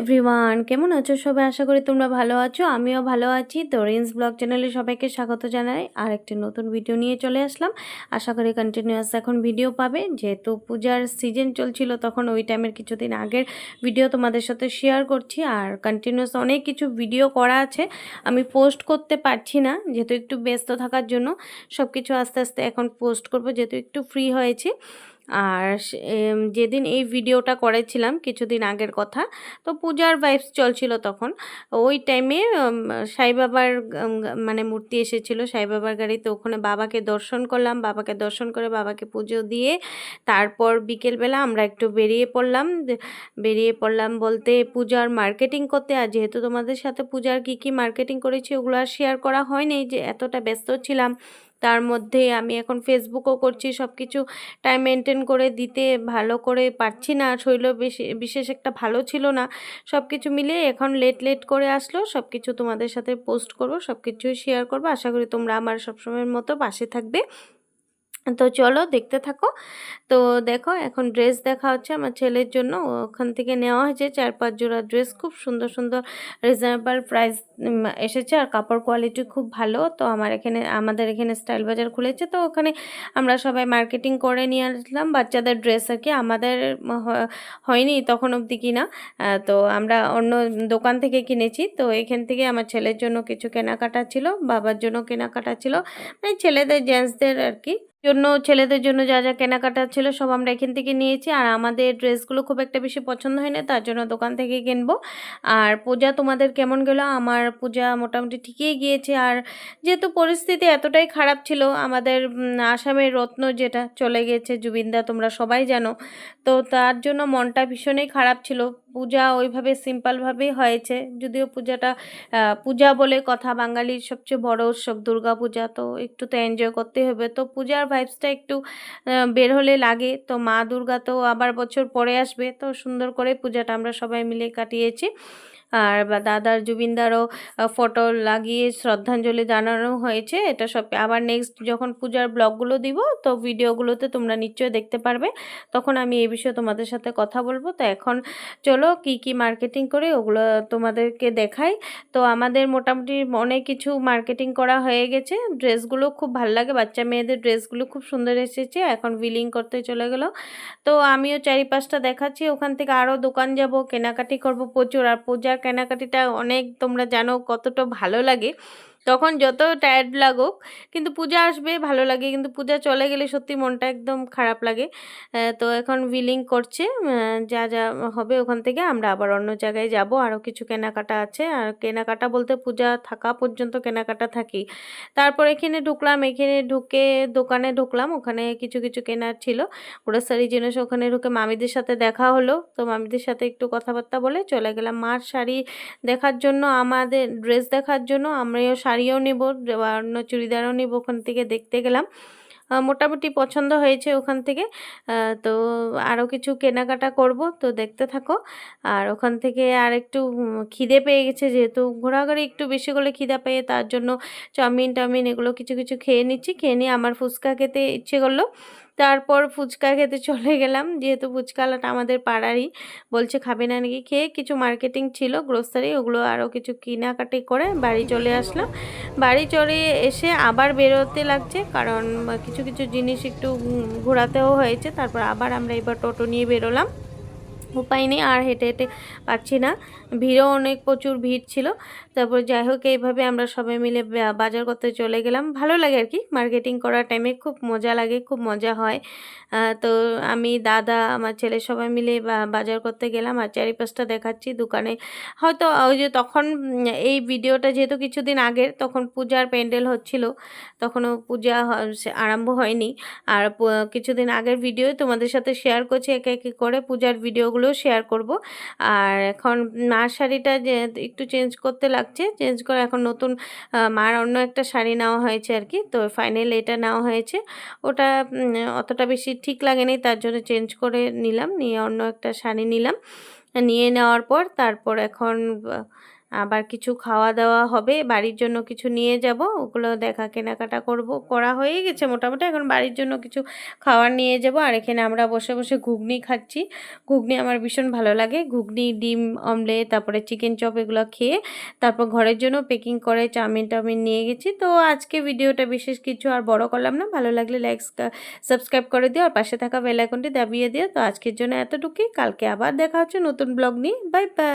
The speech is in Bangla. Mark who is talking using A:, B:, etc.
A: এভরিওয়ান কেমন আছো সবাই? আশা করি তোমরা ভালো আছো, আমিও ভালো আছি। তো রিন্স ব্লগ চ্যানেলে সবাইকে স্বাগত জানাই। আর একটি নতুন ভিডিও নিয়ে চলে আসলাম। আশা করি কন্টিনিউয়াস এখন ভিডিও পাবে। যেহেতু পূজার সিজন চলছিল, তখন ওই টাইমের কিছুদিন আগের ভিডিও তোমাদের সাথে শেয়ার করছি। আর কন্টিনিউয়াস অনেক কিছু ভিডিও করা আছে। আমি পোস্ট করতে পারছি না, যেহেতু একটু ব্যস্ত থাকার জন্য। সব কিছু আস্তে আস্তে এখন পোস্ট করব, যেহেতু একটু ফ্রি হয়েছি। আর যেদিন এই ভিডিওটা করেছিলাম কিছুদিন আগের কথা, তো পূজার ভাইবস চলছিল তখন। ওই টাইমে সাই বাবার মানে মূর্তি এসেছিল সাই বাবার গাড়িতে। ওখানে বাবাকে দর্শন করলাম, বাবাকে দর্শন করে বাবাকে পুজো দিয়ে তারপর বিকেলবেলা আমরা একটু বেরিয়ে পড়লাম। বেরিয়ে পড়লাম বলতে পূজার মার্কেটিং করতে। আর যেহেতু তোমাদের সাথে পূজার কী কী মার্কেটিং করেছি, ওগুলো আর শেয়ার করা হয়নি যে এতটা ব্যস্ত ছিলাম। তার মধ্যে আমি এখন ফেসবুকও করছি সব কিছু টাইম মেনটেন করে দিতে ভালো করে পারছি না শৈল বেশি, বিশেষ একটা ভালো ছিল না। সব কিছু মিলে এখন লেট লেট করে আসলো সব কিছু তোমাদের সাথে পোস্ট করব সব কিছুই শেয়ার করব। আশা করি তোমরা আমার সবসময়ের মতো পাশে থাকবে। তো চলো দেখতে থাকো। তো দেখো এখন ড্রেস দেখা হচ্ছে আমার ছেলের জন্য। ওখান থেকে নেওয়া হয়েছে চার পাঁচ জোড়া ড্রেস খুব সুন্দর সুন্দর রিজনেবল প্রাইস এসেছে। আর কাপড় কোয়ালিটি খুব ভালো। তো আমার এখানে, আমাদের এখানে স্টাইল বাজার খুলেছে। তো ওখানে আমরা সবাই মার্কেটিং করে নিয়ে আসলাম। বাচ্চাদের ড্রেস আর কি আমাদের হয়নি তখন অবধি কিনা। তো আমরা অন্য দোকান থেকে কিনেছি। তো এখান থেকে আমার ছেলের জন্য কিছু কেনাকাটা ছিল, বাবার জন্য কেনাকাটা ছিল। মানে ছেলেদের জেন্টসদের আর কি। জন্য, ছেলেদের জন্য যা যা কেনাকাটা ছিল সব আমরা এখান থেকে নিয়েছি। আর আমাদের ড্রেসগুলো খুব একটা বেশি পছন্দ হয় না, তার জন্য দোকান থেকে কিনবো। আর পূজা, তোমাদের কেমন গেল? আমার পূজা মোটামুটি ঠিকই গিয়েছে। আর যেহেতু পরিস্থিতি এতটাই খারাপ ছিল, আমাদের আসামের রত্ন যেটা চলে গেছে, জুবিনদা, তোমরা সবাই জানো। তো তার জন্য মনটা ভীষণই খারাপ ছিল। পূজা ওইভাবে সিম্পলভাবেই হয়েছে। যদিও পূজাটা পূজা বলে কথা, বাঙালির সবচেয়ে বড় উৎসব দুর্গা পূজা তো একটু তো এনজয় করতে হবে। তো পূজার ভাইবসটা একটু বের হলে লাগে। তো মা দুর্গা তো আবার বছর পরে আসবে। তো সুন্দর করে পূজাটা আমরা সবাই মিলে কাটিয়েছি। আর দাদার জুবিনদারও ফটো লাগিয়ে শ্রদ্ধাঞ্জলি জানানো হয়েছে, এটা সব আবার নেক্সট যখন পূজার ব্লগগুলো দিব, তো ভিডিওগুলোতে তোমরা নিশ্চয়ই দেখতে পারবে। তখন আমি এই বিষয়ে তোমাদের সাথে কথা বলব। তো এখন চলো কি কি মার্কেটিং করে ওগুলো তোমাদেরকে দেখাই। তো আমাদের মোটামুটি অনেক কিছু মার্কেটিং করা হয়ে গেছে। ড্রেসগুলো খুব ভালো লাগে, বাচ্চা মেয়েদের ড্রেসগুলো খুব সুন্দর এসেছে, এখন বিলিং করতে চলে গেল। তো আমিও চারি পাঁচটা দেখাচ্ছি, ওখান থেকে আরও দোকান যাব, কেনাকাটি করব প্রচুর, আর পূজার কেনাকাটিটা অনেক তোমরা জানো কতটা ভালো লাগে। তখন যত টায়ার্ড লাগুক, কিন্তু পূজা আসবে, ভালো লাগে। কিন্তু পূজা চলে গেলে সত্যি মনটা একদম খারাপ লাগে। তো এখন বিলিং করছে। যা যা হবে ওখান থেকে আমরা আবার অন্য জায়গায় যাব। আরও কিছু কেনাকাটা আছে। আর কেনাকাটা বলতে পূজা থাকা পর্যন্ত কেনাকাটা থাকি। তারপর এখানে ঢুকলাম। এখানে ঢুকে দোকানে ঢুকলাম। ওখানে কিছু কিছু কেনার ছিল। গ্রোসারি জিনিস ওখানে ঢুকে মামিদের সাথে দেখা হলো। তো মামিদের সাথে একটু কথাবার্তা বলে চলে গেলাম। মার শাড়ি দেখার জন্য, আমাদের ড্রেস দেখার জন্য আমরাও শাড়িও নেব অন্য চুড়িদারও নেব ওখান থেকে দেখতে গেলাম। মোটামুটি পছন্দ হয়েছে ওখান থেকে। তো আরও কিছু কেনাকাটা করব, তো দেখতে থাকো। আর ওখান থেকে আর একটু খিদে পেয়ে গেছে যেহেতু ঘোরাঘুরি একটু বেশি করে খিদা পেয়ে তার জন্য চাউমিন টাউমিন এগুলো কিছু কিছু খেয়ে নিচ্ছি। খেয়ে নিয়ে আমার ফুচকা খেতে ইচ্ছে করল। তারপর ফুচকা খেতে চলে গেলাম। যেহেতু ফুচকালাটা আমাদের পাড়ারই, বলছে খাবে না নাকি? খেয়ে কিছু মার্কেটিং ছিল, গ্রোসারি ওগুলো আরও কিছু কেনাকাটি করে বাড়ি চলে আসলাম। বাড়ি চলে এসে আবার বেরোতে লাগছে কারণ কিছু কিছু কিছু জিনিস একটু ঘোরাতেও হয়েছে। তারপর আবার আমরা এবার টোটো নিয়ে বেরোলাম। উপায় নেই, আর হেঁটে হেঁটে পাচ্ছি না। ভিড়ও অনেক, প্রচুর ভিড় ছিল। তারপর যাই হোক, এইভাবে আমরা সবাই মিলে বাজার করতে চলে গেলাম। ভালো লাগে আর কি মার্কেটিং করার টাইমে খুব মজা লাগে, খুব মজা হয়। তো আমি দাদা, আমার ছেলে সবাই মিলে বাজার করতে গেলাম আর চারিপাশটা দেখাচ্ছি দোকানে। হয়তো ওই যে তখন, এই ভিডিওটা যেহেতু কিছুদিন আগের, তখন পূজার প্যান্ডেল হচ্ছিল, তখনও পূজা আরম্ভ হয়নি। আর কিছুদিন আগের ভিডিও তোমাদের সাথে শেয়ার করছি, একে একে করে পূজার ভিডিওগুলো শেয়ার করব। আর এখন শাড়িটা যে, একটু চেঞ্জ করতে লাগছে চেঞ্জ করে এখন নতুন মার অন্য একটা শাড়ি নেওয়া হয়েছে আর কি। তো ফাইনাল এটা নেওয়া হয়েছে। ওটা অতটা বেশি ঠিক লাগেনি, তার জন্য চেঞ্জ করে নিলাম, নিয়ে অন্য একটা শাড়ি নিলাম। নিয়ে নেওয়ার পর তারপর এখন আবার কিছু খাওয়া দাওয়া হবে, বাড়ির জন্য কিছু নিয়ে যাব, ওগুলো দেখা কেনাকাটা করব, করা হয়ে গেছে মোটামুটি, এখন বাড়ির জন্য কিছু খাওয়ার নিয়ে যাব, আর এখানে আমরা বসে বসে ঘুগনি খাচ্ছি। ঘুগনি আমার ভীষণ ভালো লাগে, ঘুগনি, ডিম, অমলেট, তারপরে চিকেন চপ এগুলো খেয়ে তারপর ঘরের জন্য পেকিং করে চাউমিন টাউমিন নিয়ে গেছি। তো আজকে ভিডিওটা বিশেষ কিছু আর বড় করলাম না, ভালো লাগলে লাইক সাবস্ক্রাইব করে দিও, আর পাশে থাকা বেল আইকনটি দাবিয়ে দিও। তো আজকের জন্য এতটুকুই, কালকে আবার দেখা হচ্ছে নতুন ব্লগ নিয়ে। Bye bye